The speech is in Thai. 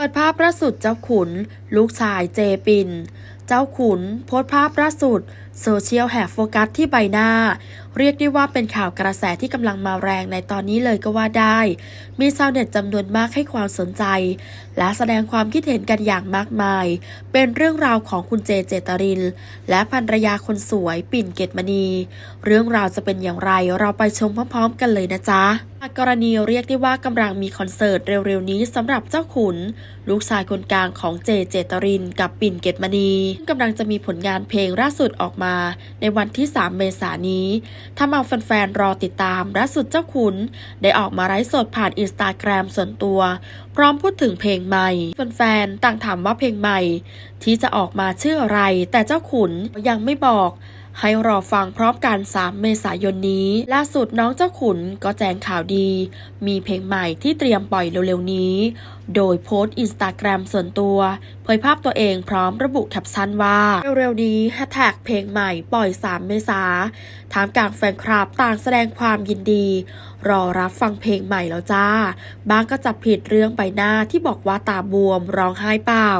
เปิดภาพพระสุดเจ้าขุน ลูกชายเจปิน เจ้าขุน โพสภาพล่าสุด โซเชียลแห่โฟกัสที่ใบหน้า เรียกได้ว่าเป็นข่าวกระแสที่กำลังมาแรงในตอนนี้เลยก็ว่าได้ มีชาวเน็ตจำนวนมากให้ความสนใจ และแสดงความคิดเห็นกันอย่างมากมาย เป็นเรื่องราวของคุณเจเจตริน และภรรยาคนสวยปิ่นเกตมณี เรื่องราวจะเป็นอย่างไรเราไปชมพร้อมๆ กันเลยนะจ๊ะกรณีเรียกได้ว่ากำลังมีคอนเสิร์ตเร็วๆนี้สำหรับเจ้าขุน ลูกชายคนกลางของเจเจตริน กับปิ่นเกตมณีซึ่งกำลังจะมีผลงานเพลงล่าสุดออกมาในวันที่ 3 เมษายนนี้ทำเอาแฟนๆ รอติดตามล่าสุดเจ้าขุน ได้ออกมาไลฟ์สดผ่านอินสตาแกรมส่วนตัว พร้อมพูดถึงเพลงใหม่ แฟนๆ ต่างถามว่าเพลงใหม่ ที่จะออกมาชื่ออะไร แต่เจ้าขุนยังไม่บอก ให้รอฟังพร้อมกัน 3 เมษายนนี้ ล่าสุดน้องเจ้าขุนก็แจ้งข่าวดี มีเพลงใหม่ที่เตรียมปล่อยเร็วๆนี้ โดยโพสต์อินสตาแกรมส่วนตัว เผยภาพตัวเองพร้อมระบุแคปชั่นว่า เร็วๆนี้แฮชแท็กเพลงใหม่ปล่อย 3 เมษาถามกลางแฟนคลับต่างแสดงความยินดี รอรับฟังเพลงใหม่แล้วจ้า บางก็จับผิดเรื่องใบหน้าที่บอกว่าตาบวมร้องไห้เปล่า